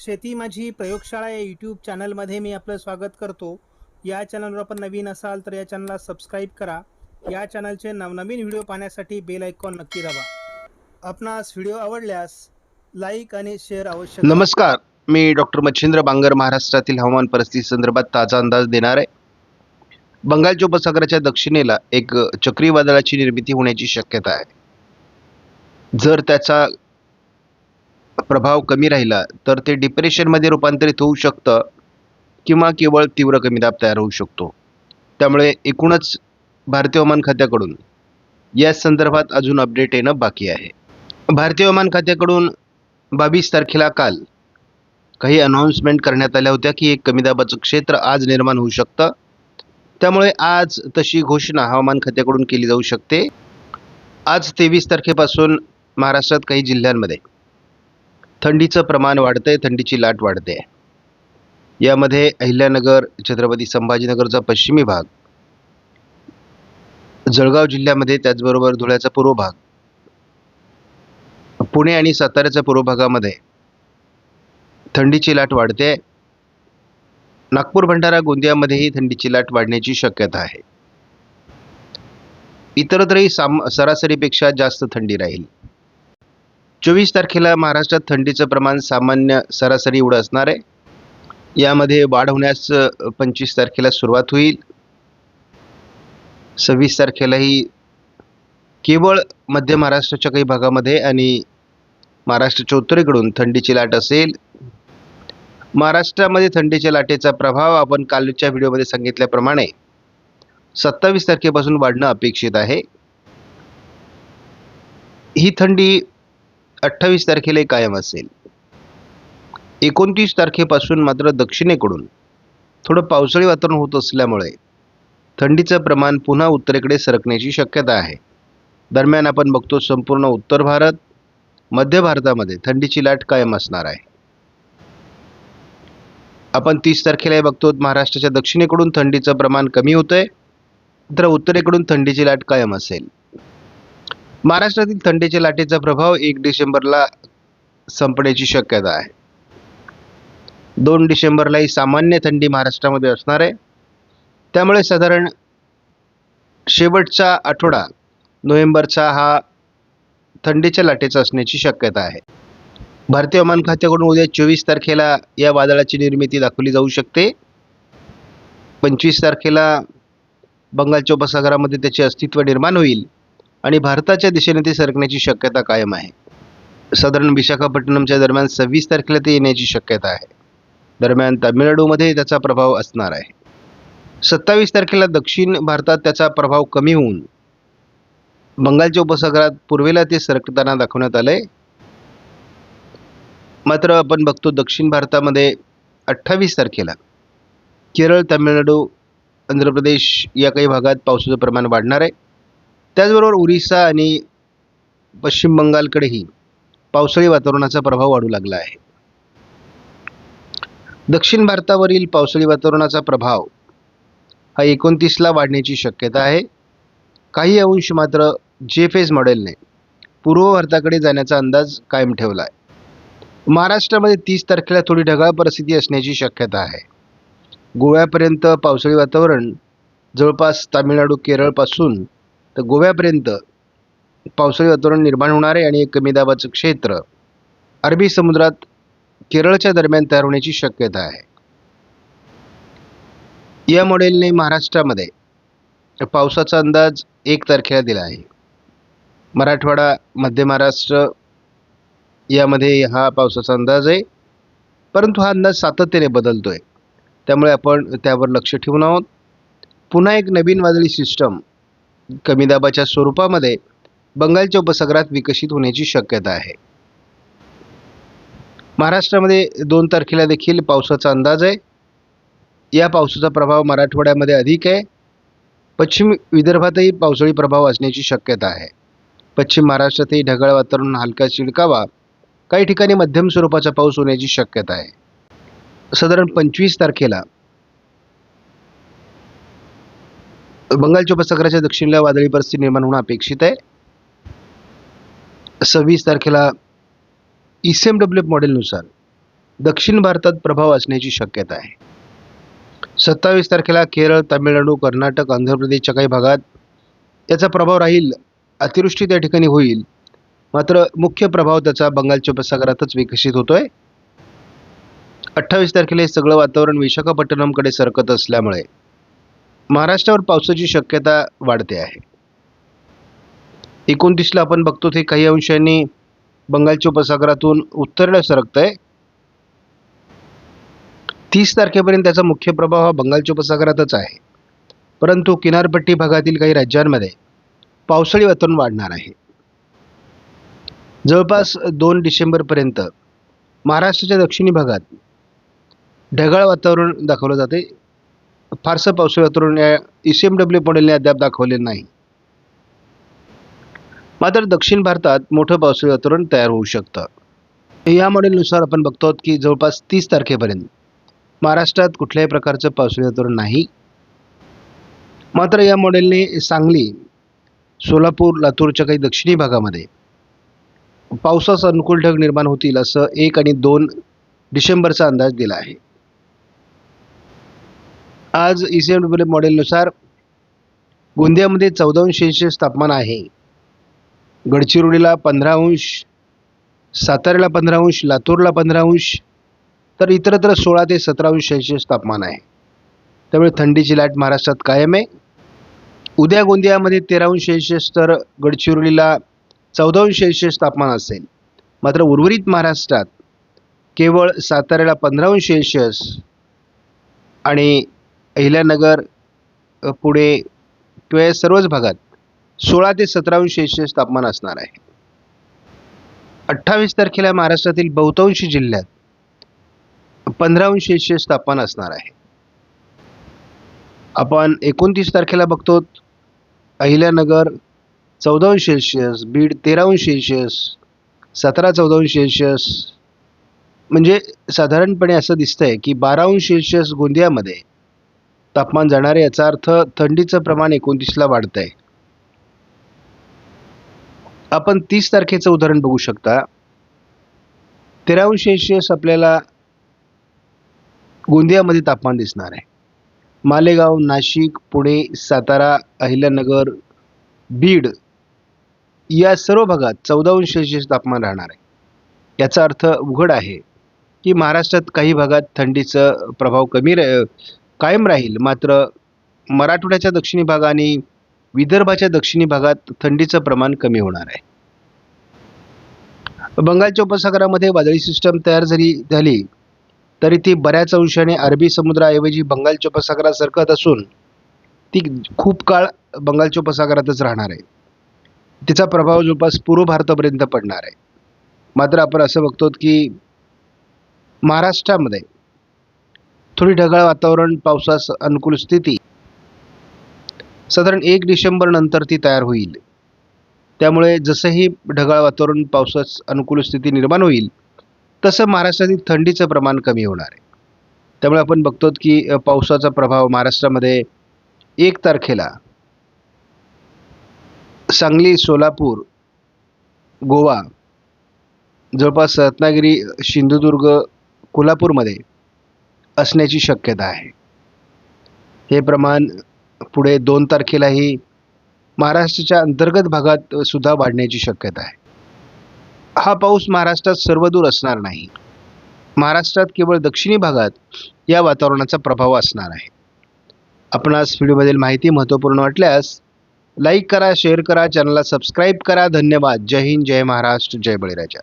शेती माझी प्रयोगशाळा या यूट्यूब चॅनलमध्ये मी आपलं स्वागत करतो. या चॅनलवर आपण नवीन असाल तर या चॅनलला सबस्क्राईब करा. या चॅनलचे नवनवीन व्हिडिओ पाहण्यासाठी बेल आयकॉन नक्की दाबा. आपणास व्हिडिओ आवडल्यास लाईक आणि शेअर अवश्य नमस्कार. मी डॉक्टर मच्छिंद्र बांगर महाराष्ट्रातील हवामान परिस्थिती संदर्भात ताजा अंदाज देणार आहे. बंगालच्या उपसागराच्या दक्षिणेला एक चक्रीवादळाची निर्मिती होण्याची शक्यता आहे. जर त्याचा प्रभाव कमी राहिला तर ते डिप्रेशनमध्ये रूपांतरित होऊ शकतं किंवा केवळ तीव्र कमी दाब तयार होऊ शकतो. त्यामुळे एकूणच भारतीय हवामान खात्याकडून या संदर्भात अजून अपडेट येणं बाकी आहे. भारतीय हवामान खात्याकडून बावीस तारखेला काल काही अनाऊन्समेंट करण्यात आल्या होत्या की एक कमी दाबाचं क्षेत्र आज निर्माण होऊ शकतं. त्यामुळे आज तशी घोषणा हवामान खात्याकडून केली जाऊ शकते. आज तेवीस तारखेपासून महाराष्ट्रात काही जिल्ह्यांमध्ये थंडीचं प्रमाण वाढतंय थंडीची लाट वाढते. यामध्ये अहिल्यानगर छत्रपती संभाजीनगरचा पश्चिमी भाग जळगाव जिल्ह्यामध्ये त्याचबरोबर धुळ्याचा पूर्व भाग पुणे आणि साताऱ्याच्या पूर्व भागामध्ये थंडीची लाट वाढते. नागपूर भंडारा गोंदियामध्येही थंडीची लाट वाढण्याची शक्यता आहे. इतरत्रही साम सरासरीपेक्षा जास्त थंडी राहील. चोवीस तारखेला महाराष्ट्रात थंडीचं प्रमाण सामान्य सरासरी एवढं असणार आहे. यामध्ये वाढ होण्यास पंचवीस तारखेला सुरुवात होईल. सव्वीस तारखेलाही केवळ मध्य महाराष्ट्राच्या काही भागामध्ये आणि महाराष्ट्राच्या उत्तरेकडून थंडीची लाट असेल. महाराष्ट्रामध्ये थंडीच्या लाटेचा प्रभाव आपण कालच्या व्हिडिओमध्ये सांगितल्याप्रमाणे सत्तावीस तारखेपासून वाढणं अपेक्षित आहे. ही थंडी अठ्ठावीस तारखेला कायम असेल. एकोणतीस तारखेपासून मात्र दक्षिणेकडून थोडं पावसाळी वातावरण होत असल्यामुळे थंडीचं प्रमाण पुन्हा उत्तरेकडे सरकण्याची शक्यता आहे. दरम्यान आपण बघतो संपूर्ण उत्तर भारत मध्य भारतामध्ये थंडीची लाट कायम असणार आहे. आपण तीस तारखेला बघतो महाराष्ट्राच्या दक्षिणेकडून थंडीचं प्रमाण कमी होतंय तर उत्तरेकडून थंडीची लाट कायम असेल. महाराष्ट्रातील थंडीच्या लाटेचा प्रभाव एक डिसेंबरला संपण्याची शक्यता आहे. दोन डिसेंबरलाही सामान्य थंडी महाराष्ट्रामध्ये असणार आहे. त्यामुळे साधारण शेवटचा आठवडा नोव्हेंबरचा हा थंडीच्या लाटेचा असण्याची शक्यता आहे. भारतीय हवामान खात्याकडून उद्या चोवीस तारखेला या वादळाची निर्मिती दाखवली जाऊ शकते. पंचवीस तारखेला बंगालच्या उपसागरामध्ये त्याचे अस्तित्व निर्माण होईल. आणि भारताच्या दिशेने ते सरकण्याची शक्यता कायम आहे. साधारण विशाखापट्टणमच्या दरम्यान सव्वीस तारखेला ते येण्याची शक्यता आहे. दरम्यान तामिळनाडूमध्ये त्याचा प्रभाव असणार आहे. सत्तावीस तारखेला दक्षिण भारतात त्याचा प्रभाव कमी होऊन बंगालच्या उपसागरात पूर्वेला ते सरकताना दाखवण्यात आलं आहे मात्र आपण बघतो दक्षिण भारतामध्ये अठ्ठावीस तारखेला केरळ तामिळनाडू आंध्र प्रदेश या काही भागात पावसाचं प्रमाण वाढणार आहे. त्याचबरोबर उरिसा आणि पश्चिम बंगालकडेही पावसाळी वातावरणाचा प्रभाव वाढू लागला आहे. दक्षिण भारतावरील पावसाळी वातावरणाचा प्रभाव हा एकोणतीसला वाढण्याची शक्यता आहे. काही अंश मात्र जे फेज मॉडेलने पूर्व भारताकडे जाण्याचा अंदाज कायम ठेवला आहे. महाराष्ट्रामध्ये तीस तारखेला थोडी ढगाळ परिस्थिती असण्याची शक्यता आहे. गोव्यापर्यंत पावसाळी वातावरण जवळपास तामिळनाडू केरळपासून तर गोव्यापर्यंत पावसाळी वातावरण निर्माण होणार आहे आणि एक कमी दाबाचं क्षेत्र अरबी समुद्रात केरळच्या दरम्यान तयार होण्याची शक्यता आहे. या मॉडेलने महाराष्ट्रामध्ये पावसाचा अंदाज एक तारखेला दिला आहे. मराठवाडा मध्य महाराष्ट्र यामध्ये हा पावसाचा अंदाज आहे. परंतु हा अंदाज सातत्याने बदलतो आहे त्यामुळे आपण त्यावर लक्ष ठेवून आहोत. पुन्हा एक नवीन वादळी सिस्टम कमी दाबाच्या स्वरूपामध्ये बंगालच्या उपसागरात विकसित होण्याची शक्यता आहे. महाराष्ट्रामध्ये दोन तारखेला देखील पावसाचा अंदाज आहे. या पावसाचा प्रभाव मराठवाड्यामध्ये अधिक आहे. पश्चिम विदर्भातही पावसाळी प्रभाव असण्याची शक्यता आहे. पश्चिम महाराष्ट्रातही ढगाळ वातावरण हलका चिडकावा काही ठिकाणी मध्यम स्वरूपाचा पाऊस होण्याची शक्यता आहे. साधारण पंचवीस तारखेला बंगालच्या उपसागराच्या दक्षिणेला वादळी परिस्थिती निर्माण होणं अपेक्षित आहे. सव्वीस तारखेला E C M W F मॉडेलनुसार दक्षिण भारतात प्रभाव असण्याची शक्यता आहे. सत्तावीस तारखेला केरळ तामिळनाडू कर्नाटक आंध्र प्रदेशच्या काही भागात याचा प्रभाव राहील अतिवृष्टी त्या ठिकाणी होईल. मात्र मुख्य प्रभाव त्याचा बंगालच्या उपसागरातच विकसित होतोय. अठ्ठावीस तारखेला हे सगळं वातावरण विशाखापट्टणमकडे सरकत असल्यामुळे महाराष्ट्रावर पावसाची शक्यता वाढते आहे. एकोणतीसला आपण बघतो ते काही अंशांनी बंगालच्या उपसागरातून उत्तरेला सरकत आहे तीस तारखेपर्यंत त्याचा मुख्य प्रभाव हा बंगालच्या उपसागरातच आहे. परंतु किनारपट्टी भागातील काही राज्यांमध्ये पावसाळी वातावरण वाढणार आहे. जवळपास दोन डिसेंबरपर्यंत महाराष्ट्राच्या दक्षिणी भागात ढगाळ वातावरण दाखवलं जाते. फारसं पावसाळी वातावरण या ई सी एम डब्ल्यू मॉडेलने अद्याप दाखवलेलं नाही. मात्र दक्षिण भारतात मोठं पावसाळी वातावरण तयार होऊ शकतं. या मॉडेलनुसार आपण बघतो आहोत की जवळपास तीस तारखेपर्यंत महाराष्ट्रात कुठल्याही प्रकारचं पावसाळी वातावरण नाही. मात्र या मॉडेलने सांगली सोलापूर लातूरच्या काही दक्षिणी भागामध्ये पावसाचा अनुकूल ढग निर्माण होतील असं एक आणि दोन डिसेंबरचा अंदाज दिला आहे. आज ई सी एम डब्ल्यू मॉडेलनुसार गोंदियामध्ये चौदा अंश सेल्शियस तापमान आहे. गडचिरोलीला पंधरा अंश साताऱ्याला पंधरा अंश लातूरला पंधरा अंश तर इतरत्र सोळा ते सतरा अंश सेल्शियस तापमान आहे. त्यामुळे थंडीची लाट महाराष्ट्रात कायम आहे. उद्या गोंदियामध्ये तेरा अंश सेल्शियस तर गडचिरोलीला चौदा अंश सेल्शियस तापमान असेल. मात्र उर्वरित महाराष्ट्रात केवळ साताऱ्याला पंधरा अंश सेल्शियस आणि अहिल्यानगर पुढे किंवा या सर्वच भागात सोळा ते सतरा अंश सेल्सिअस तापमान असणार आहे. अठ्ठावीस तारखेला महाराष्ट्रातील बहुतांश जिल्ह्यात पंधरा अंश सेल्सिअस तापमान असणार आहे. आपण एकोणतीस तारखेला बघतो अहिल्यानगर चौदा अंश सेल्शियस बीड तेरा अंश सेल्शियस सतरा चौदा अंश सेल्सिअस. म्हणजे साधारणपणे असं दिसतंय की बारा अंश सेल्सिअस गोंदियामध्ये तापमान जाणार आहे याचा अर्थ थंडीचं प्रमाण एकोणतीसला आहे आपण तीस तारखेचं उदाहरण बघू शकता. तेरा सेल्शियस आपल्याला गोंदियामध्ये तापमान दिसणार आहे. मालेगाव नाशिक पुणे सातारा अहिल्यानगर बीड या सर्व भागात चौदा अंश तापमान राहणार आहे. याचा अर्थ उघड आहे की महाराष्ट्रात काही भागात थंडीचं प्रभाव कमी रा कायम राहील. मात्र मराठवाड्याच्या दक्षिणी भाग आणि विदर्भाच्या दक्षिणी भागात थंडीचं प्रमाण कमी होणार आहे. बंगालच्या उपसागरामध्ये वादळी सिस्टम तयार जरी झाली तरी ती बऱ्याच अंशाने अरबी समुद्राऐवजी बंगालच्या उपसागरात सरकत असून ती खूप काळ बंगालच्या उपसागरातच राहणार आहे. तिचा प्रभाव जवळपास पूर्व भारतापर्यंत पडणार आहे. मात्र आपण असं बघतो की महाराष्ट्रामध्ये थोडी ढगाळ वातावरण पावसास अनुकूल स्थिती. साधारण एक डिसेंबर नंतर ती तयार होईल. त्यामुळे जसंही ढगाळ वातावरण पावसास अनुकूल स्थिती निर्माण होईल तसं महाराष्ट्रातील थंडीचं प्रमाण कमी होणार आहे. त्यामुळे आपण बघतो की पावसाचा प्रभाव महाराष्ट्रामध्ये एक तारखेला सांगली सोलापूर गोवा जवळपास रत्नागिरी सिंधुदुर्ग कोल्हापूरमध्ये असण्याची शक्यता आहे. हे प्रमाण पुढे दोन तारखेलाही महाराष्ट्राच्या अंतर्गत भागात सुद्धा वाढण्याची शक्यता आहे. हा पाऊस महाराष्ट्रात सर्वदूर असणार नाही. महाराष्ट्रात केवळ दक्षिणी भागात या वातावरणाचा प्रभाव असणार आहे. आपणास व्हिडिओमधील माहिती महत्त्वपूर्ण वाटल्यास लाईक करा शेअर करा चॅनलला सबस्क्राईब करा. धन्यवाद. जय हिंद जय महाराष्ट्र जय बळीराजा.